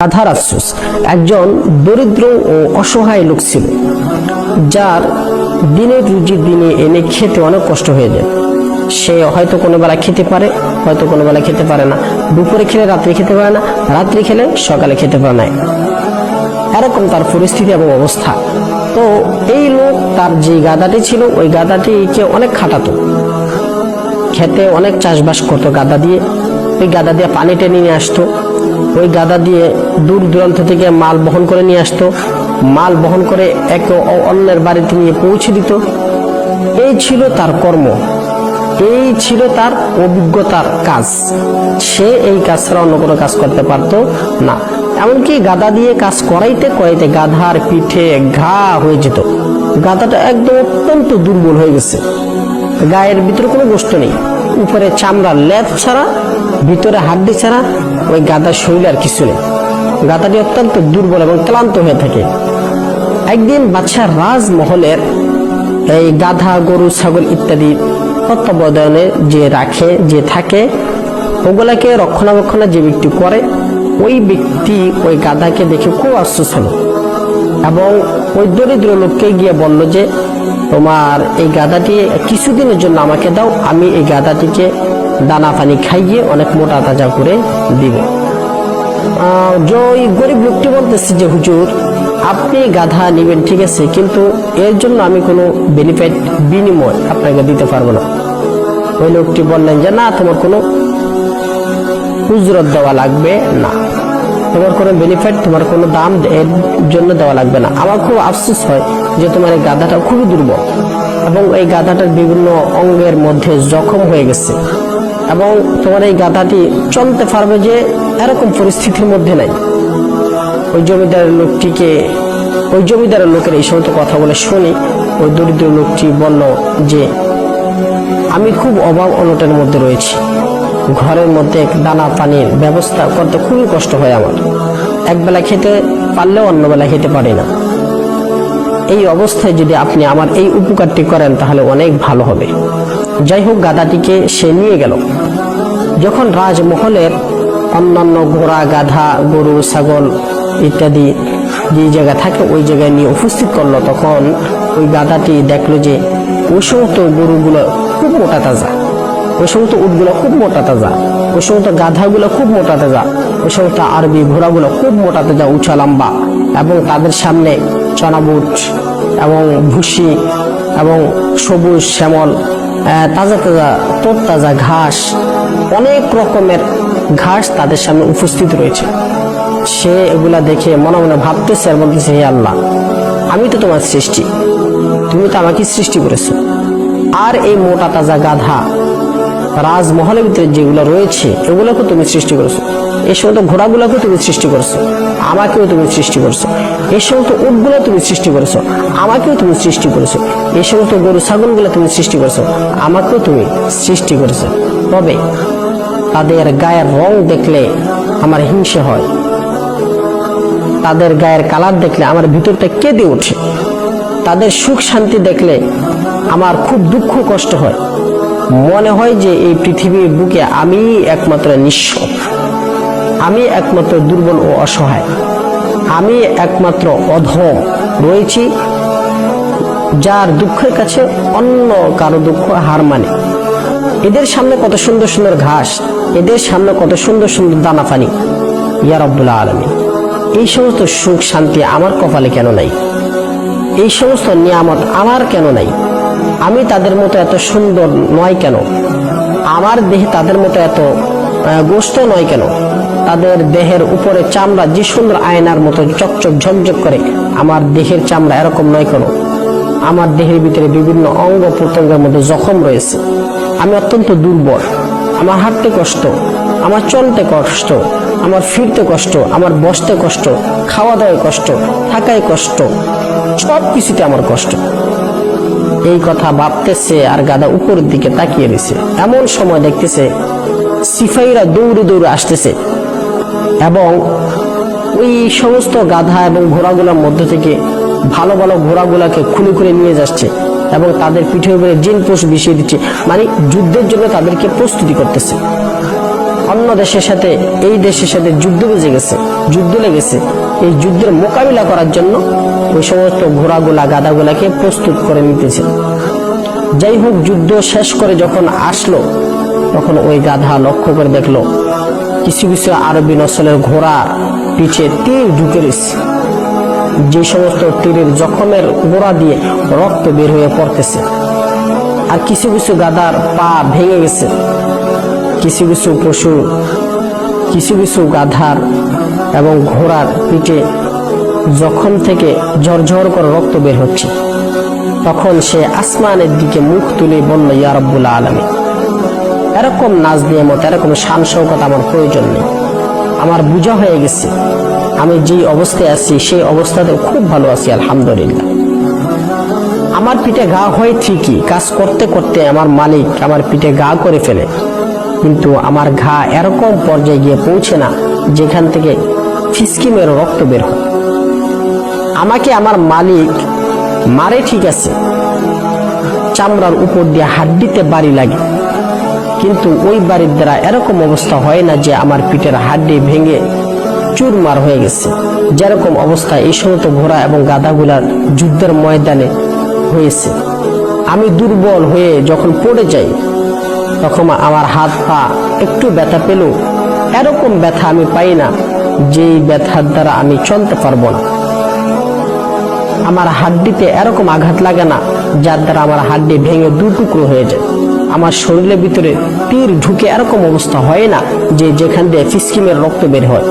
আফসোস একজন দরিদ্র ও অসহায় লোক ছিল, যার দিনের রুজি দিনে এনে খেতে অনেক কষ্ট হয়ে যায়। সে হয়তো কোনো বেলা খেতে পারে, হয়তো কোনো বেলা খেতে পারে না। দুপুরে খেলে, রাত্রে খেতে পারে না। রাত্রি খেলে, সকালে খেতে পারে না। এরকম তার পরিস্থিতি এবং অবস্থা। তো এই লোক তার যে গাদাটি ছিল, ওই গাদাটিকে অনেক খাটাতো। খেতে অনেক চাষবাস করতো গাদা দিয়ে। ওই গাদা দিয়ে পানি টেনে নিয়ে আসতো। ওই গাদা দিয়ে দূর দূরান্ত থেকে মাল বহন করে নিয়ে আসতো। মাল বহন করে এক অন্যের বাড়িতে নিয়ে পৌঁছে দিত। এই ছিল তার কর্ম। এই ছিল তার অভিজ্ঞতার কাজ। সে এই কাজ ছাড়া অন্য কোনো কাজ করতে পারতো না। এমনকি গাদা দিয়ে কাজ করাইতে করাইতে গাধার পিঠে ঘা হয়ে যেত। গাধাটা একদম অত্যন্ত দুর্বল হয়ে গেছে। গায়ের ভিতরে কোনো গোস্ত নেই। উপরে চামড়া লেপ ছাড়া, ভিতরে হাড্ডি ছাড়া, ওই গাদার শরীর আর কিছু নেই। গাদাটি অত্যন্ত দুর্বল এবং ক্লান্ত হয়ে থাকে। একদিন বাদশাহ রাজমহলের এই গাধা, গরু, ছাগল ইত্যাদি তত্ত্বাবধানে যে রাখে, যে থাকে, ওগুলাকে রক্ষণাবেক্ষণে যে ব্যক্তি করে, ওই ব্যক্তি ওই গাধাকে দেখে খুব আশ্চর্য হলো। এবং ওই দরিদ্র লোককে গিয়ে বলল যে, তোমার এই গাধাটি কিছুদিনের জন্য আমাকে দাও, আমি এই গাধাটিকে দানা পানি খাইয়ে অনেক মোটা তাজা করে দিব। ওই গরিব লোকটি বলতেছে যে, হুজুর, আপনি গাধা নেবেন, ঠিক আছে, কিন্তু এর জন্য আমি কোনো বেনিফিট বিনিময় আপনাকে দিতে পারব না। ওই লোকটি বললেন যে, না, তোমার কোনো উজরত দেওয়া লাগবে না। তোমার কোনো বেনিফিট তোমার কোনো দাম এর জন্য দেওয়া লাগবে না। আমার খুব আফসোস হয় যে তোমার এই গাধাটা খুবই দুর্বল এবং এই গাধাটার বিভিন্ন অঙ্গের মধ্যে জখম হয়ে গেছে এবং তোমার এই গাধাটি চলতে পারবে যে এরকম পরিস্থিতির মধ্যে নাই। ওই জমিদারের লোকটিকে, ওই জমিদারের লোকের এই সমস্ত কথা বলে শুনি ওই দরিদ্র লোকটি বলল যে, আমি খুব অভাব অনটের মধ্যে রয়েছি। ঘরের মধ্যে দানা পানির ব্যবস্থা করতে খুবই কষ্ট হয় আমার। একবেলা খেতে পারলেও অন্য বেলা খেতে পারি না। এই অবস্থায় যদি আপনি আমার এই উপকারটি করেন, তাহলে অনেক ভালো হবে। যাই হোক, গাধাটিকে সে নিয়ে গেল। যখন রাজমহলের অন্যান্য ঘোড়া, গাধা, গরু, ছাগল ইত্যাদি যে জায়গায় থাকে, ওই জায়গায় নিয়ে উপস্থিত করল, তখন ওই গাধাটি দেখল যে ওই সমস্ত গরুগুলো খুব মোটা তাজা। ওই সমস্ত উটগুলো খুব মোটা তাজা। ওই সমস্ত গাধাগুলো খুব মোটা তাজা। ওই সমস্ত আরবি ঘোড়াগুলো খুব মোটা তাজা, উঁচা, লম্বা। এবং তাদের সামনে চনাবুট এবং ভুসি এবং সবুজ শ্যামল তাজা তাজা তোর তাজা ঘাস। অনেক রকমের ঘাস তাদের সামনে উপস্থিত রয়েছে। সে এগুলা দেখে মনে মনে ভাবতেছে আর বলতেছে, হে আল্লাহ, আমি তো তোমার সৃষ্টি। তুমি তো আমাকে সৃষ্টি করেছ। আর এই মোটা তাজা গাধা রাজমহলের ভিতরে যেগুলো রয়েছে এগুলোকে তুমি সৃষ্টি করেছ। এই সমস্ত ঘোড়াগুলোকে তুমি সৃষ্টি করেছ। আমাকেও তুমি সৃষ্টি করেছ। এই সমস্ত উটগুলো তুমি সৃষ্টি করেছ। আমাকেও তুমি সৃষ্টি করেছ। এই সমস্ত গরু, ছাগলগুলো তুমি সৃষ্টি করেছ। আমাকেও তুমি সৃষ্টি করেছ। তবে তাদের গায়ের রং দেখলে আমার হিংসে হয়। তাদের গায়ের কালার দেখলে আমার ভিতরটা কেঁদে ওঠে। তাদের সুখ শান্তি দেখলে আমার খুব দুঃখ কষ্ট হয়। মনে হয় যে এই পৃথিবীর বুকে আমি একমাত্র নিঃস্ব। আমি একমাত্র দুর্বল ও অসহায়। আমি একমাত্র অধম রয়েছি, যার দুঃখের কাছে অন্য কারও দুঃখ হার মানে। এদের সামনে কত সুন্দর সুন্দর ঘাস, এদের সামনে কত সুন্দর সুন্দর দানা পানি। ইয়া রব্বুল আলমী এই সমস্ত সুখ শান্তি আমার কপালে কেন নাই? এই সমস্ত নিয়ামত আমার কেন নাই? আমি তাদের মতো এত সুন্দর নয় কেন? আমার দেহে তাদের মতো এত গোস্ত নয় কেন? তাদের দেহের উপরে চামড়া যে সুন্দর আয়নার মতো চকচক ঝকঝক করে, আমার দেহের চামড়া এরকম নয় কেন? আমার দেহের ভিতরে বিভিন্ন অঙ্গ প্রত্যঙ্গের মধ্যে জখম রয়েছে। আমি অত্যন্ত দুর্বল। আমার হাঁটতে কষ্ট, আমার চলতে কষ্ট, আমার ফিরতে কষ্ট, আমার বসতে কষ্ট, খাওয়া দাওয়ায় কষ্ট, থাকায় কষ্ট সব কিছুতে আমার কষ্ট। এই কথা ভাবতেছে আর গাদা উপরের দিকে তাকিয়ে রয়েছে। এমন সময় দেখতেছে সিফাইরা দৌড়ে দৌড়ে আসতেছে এবং ওই সমস্ত গাধা এবং ঘোড়াগুলোর মধ্য থেকে ভালো ভালো ঘোড়াগুলাকে খুলে খুলে নিয়ে যাচ্ছে এবং তাদের পিঠে উপরে জিন পোষ বিষিয়ে দিচ্ছে। মানে যুদ্ধের জন্য তাদেরকে প্রস্তুতি করতেছে। অন্য দেশের সাথে, এই দেশের সাথে যুদ্ধ বেজে গেছে, যুদ্ধ লেগেছে। এই যুদ্ধের মোকাবিলা করার জন্য ওই সমস্ত ঘোড়াগুলা, গাদাগুলাকে প্রস্তুত করে নিতেছে। যাই হোক, যুদ্ধ শেষ করে যখন আসলো, তখন ওই গাধা লক্ষ্য করে দেখল, কিছু কিছু আরবি নসলের ঘোড়া পিছে তীর ঢুকে রয়েছে। যে সমস্ত তীরের জখমের গোড়া দিয়ে রক্ত বের হয়ে পড়তেছে। আর কিছু কিছু গাদার পা ভেঙে গেছে। কিছু কিছু পশু কিছু কিছু গাধার এবং ঘোড়ার পিঠে জখম থেকে ঝরঝর করে রক্ত বের হচ্ছে, তখন সে আসমানের দিকে মুখ তুলে বলল, ইয়া রব্বুল আলমী এরকম নাচ দিয়ে মতো এরকম শান শৌকত আমার প্রয়োজন নেই। আমার বোঝা হয়ে গেছে, আমি যে অবস্থায় আছি, সেই অবস্থাতে খুব ভালো আছি, আলহামদুলিল্লাহ। আমার পিঠে গা হয় ঠিকই, কাজ করতে করতে আমার মালিক আমার পিঠে গা করে ফেলে। কিন্তু আমার ঘা এরকম পর্যায়ে গিয়ে পৌঁছে না, যেখান থেকে ফিসকিমের রক্ত বের হয়। আমাকে আমার মালিক মারে, ঠিক আছে, চামড়ার উপর দিয়ে হাড্ডিতে বাড়ি লাগে। কিন্তু ওই বাড়ির দ্বারা এরকম অবস্থা হয় না যে আমার পিঠের হাড্ডি ভেঙে চুরমার হয়ে গেছে। যেরকম অবস্থা এই সমস্ত ঘোড়া এবং গাধাগুলার যুদ্ধের ময়দানে হয়েছে। আমি দুর্বল হয়ে যখন পড়ে যাই তখন আমার হাত পা একটু ব্যথা পেল। এরকম ব্যথা আমি পাই না, যেই ব্যথার দ্বারা আমি চলতে পারব না। আমার হাড্ডিতে এরকম আঘাত লাগে না, যার দ্বারা আমার হাড্ডি ভেঙে দু টুকরো হয়ে যায়। আমার শরীরের ভিতরে তীর ঢুকে এরকম অবস্থা হয় না, যে যেখান দিয়ে ফিসকিমের রক্ত বের হয়।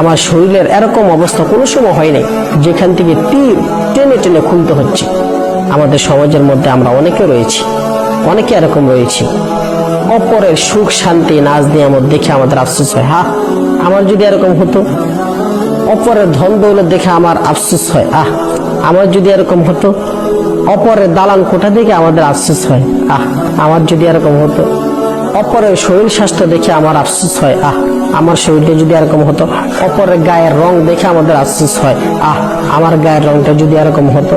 আমার শরীরের এরকম অবস্থা কোনো সময় হয় নাই, যেখান থেকে তীর টেনে টেনে খুলতে হচ্ছে। আমাদের সমাজের মধ্যে আমরা অনেকে রয়েছি। অনেকে এরকম রয়েছে। অপরের সুখ, শান্তি, নাচ দিয়ে আমার দেখে আমাদের আফসোস হয়। হা আমার যদি এরকম হতো, অপরের ধন দৌলত দেখে আমার আফসোস হয়। আহ, আমার যদি এরকম হতো, অপরের দালান কোঠা দেখে আমাদের আফসোস হয়। আহ, আমার যদি এরকম হতো, অপরের শরীর স্বাস্থ্য দেখে আমার আফসোস হয়। আহ, আমার শরীরটা যদি এরকম হতো, অপরের গায়ের রং দেখে আমাদের আফসোস হয়। আহ, আমার গায়ের রংটা যদি এরকম হতো,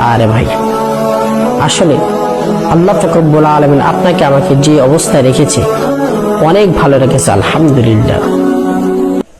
আরে ভাই, আসলে আল্লাহ ফকরবুল আলমিন আপনাকে আমাকে যে অবস্থায় রেখেছে অনেক ভালো রেখেছে আলহামদুলিল্লাহ।